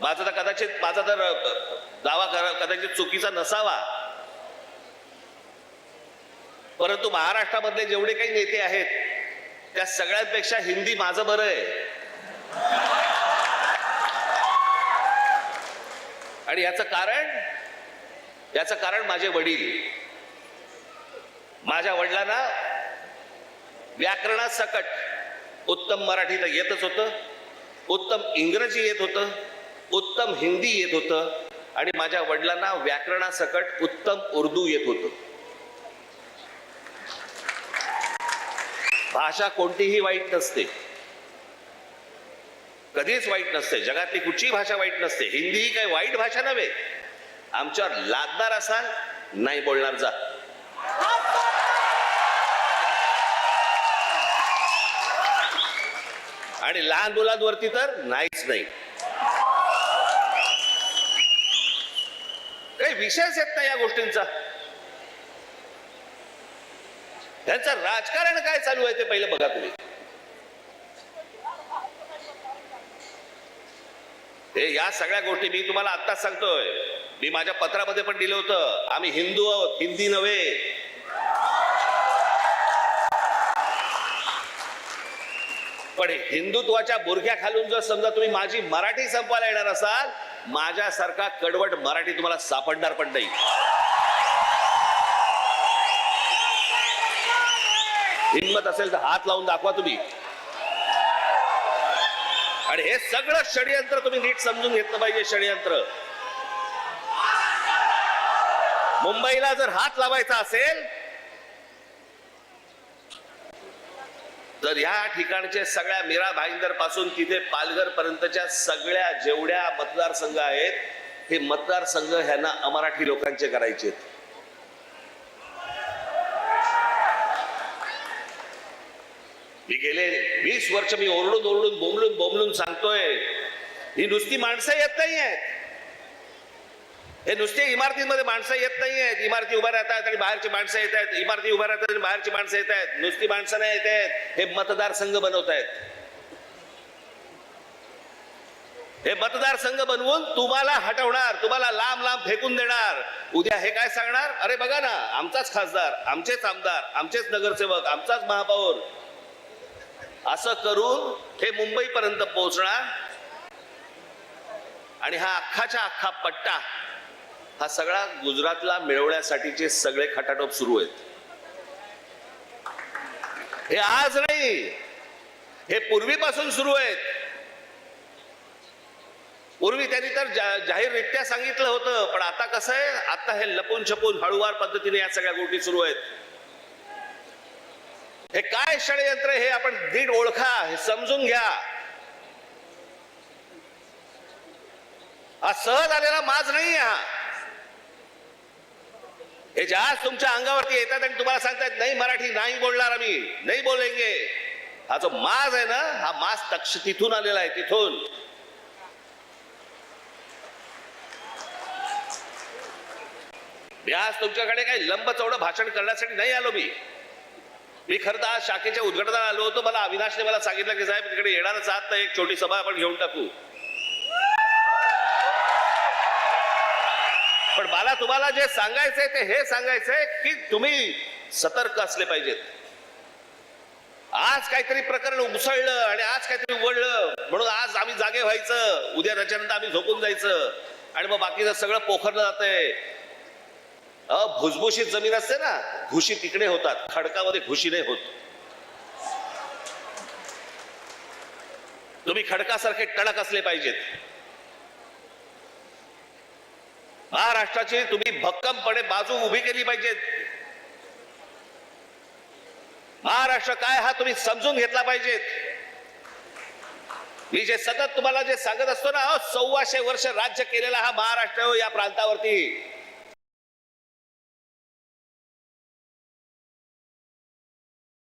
माझा तर कदाचित माझा तर दावा कदाचित चुकीचा नसावा. परंतु महाराष्ट्रामधले जेवढे काही नेते आहेत त्या सगळ्यांपेक्षा हिंदी माझं बरं आहे. आणि याचं कारण याचं कारण माझे वडील. माझ्या वडिलांना व्याकरणात सकट उत्तम मराठी तर येतच होतं उत्तम इंग्रजी येत होतं. उत्तम हिंदी येत होतं आणि माझ्या वडिलांना व्याकरणासकट उत्तम उर्दू येत होतं. भाषा कोणतीही वाईट नसते. कधीच वाईट नसते. जगातली कुठचीही भाषा वाईट नसते. हिंदी ही काही वाईट भाषा नव्हे. आमच्यावर लादणार असाल नाही बोलणार जा. आणि लहान मुलांवरती तर नाहीच नाही. काही विषयच येत नाही या गोष्टींचा. त्यांचं राजकारण काय चालू आहे ते पहिलं बघा तुम्ही. हे या सगळ्या गोष्टी मी तुम्हाला आत्ताच सांगतोय. मी माझ्या पत्रामध्ये पण दिलं होतं. आम्ही हिंदू आहोत हिंदी नव्हे. पण हिंदुत्वाच्या बुरख्या खालून जर समजा तुम्ही माझी मराठी संपवायला येणार असाल माझ्यासारखा कडवट मराठी तुम्हाला सापडणार पण नाही. हिंमत असेल तर हात लावून दाखवा तुम्ही. आणि हे सगळं षडयंत्र तुम्ही नीट समजून घेतलं पाहिजे षडयंत्र. मुंबईला जर हात लावायचा असेल तर ह्या ठिकाणचे सगळ्या मीरा भाईंदरपासून तिथे पालघर पर्यंतच्या सगळ्या जेवढ्या मतदारसंघ आहेत हे मतदारसंघ ह्यांना अमराठी लोकांचे करायचे मी गेले वीस वर्ष मी ओरडून ओरडून बोंबलून बोंबलून सांगतोय ही नुसती माणसं येत नाही आहेत हे नुसते इमारतीमध्ये माणसं येत नाही आहेत इमारती उभ्या राहतात आणि बाहेरची माणसं येत आहेत. इमारती उभ्या राहतात आणि बाहेरची माणसं येत आहेत. नुसती माणसं नाही येत आहेत. हे मतदारसंघ बनवत आहेत. हे मतदारसंघ बनवून तुम्हाला हटवणार तुम्हाला लांब लांब फेकून देणार. उद्या हे काय सांगणार? अरे बघा ना आमचाच खासदार आमचेच आमदार आमचेच नगरसेवक आमचाच महापौर. असं करून हे मुंबईपर्यंत पोहोचणार. आणि हा अख्खाच्या अख्खा पट्टा हा सगळा गुजरातला मिळवण्यासाठीचे सगळे खटाटोप सुरू आहेत. हे आज नाही हे पूर्वीपासून सुरू आहेत. पूर्वी त्यांनी तर जा- जाहीररित्या सांगितलं होतं पण आता कसं आहे आता हे लपून छपून हळूवार पद्धतीने या सगळ्या गोष्टी सुरू आहेत. हे काय षडयंत्र हे आपण दीड ओळखा हे समजून घ्या. हा सहज आलेला माज नाही हा. हे जहाज तुमच्या अंगावरती येतात आणि तुम्हाला सांगतायत नाही मराठी नाही बोलणार आम्ही नाही बोलेंगे. हा जो माज आहे ना हा मास तक्ष तिथून आलेला आहे तिथून. मी आज तुमच्याकडे काही लंब चौडं भाषण करण्यासाठी नाही आलो मी. मी खरं तर आज शाखेच्या उद्घाटनाला आलो होतो. मला अविनाशने मला सांगितलं की साहेब तिकडे येणारच आहात तर एक छोटी सभा आपण घेऊन टाकू. पण मला तुम्हाला जे सांगायचंय ते हे सांगायचंय की तुम्ही सतर्क असले पाहिजेत. आज काहीतरी प्रकरण उसळलं आणि आज काहीतरी उघडलं म्हणून आज आम्ही जागे व्हायचं उद्या त्याच्यानंतर आम्ही झोपून जायचं आणि मग बाकीचं सगळं पोखरलं जातंय. अ भुसभुशीत जमीन असते ना घुशी तिकडे होतात खडकामध्ये घुशी नाही होत. तुम्ही खडकासारखे टणक असले पाहिजेत. महाराष्ट्राची तुम्ही भक्कमपणे बाजू उभी केली पाहिजेत महाराष्ट्र काय हा तुम्ही समजून घेतला पाहिजेत मी जे सतत तुम्हाला जे सांगत असतो ना सव्वाशे वर्ष राज्य केलेला हा महाराष्ट्र या प्रांतावरती.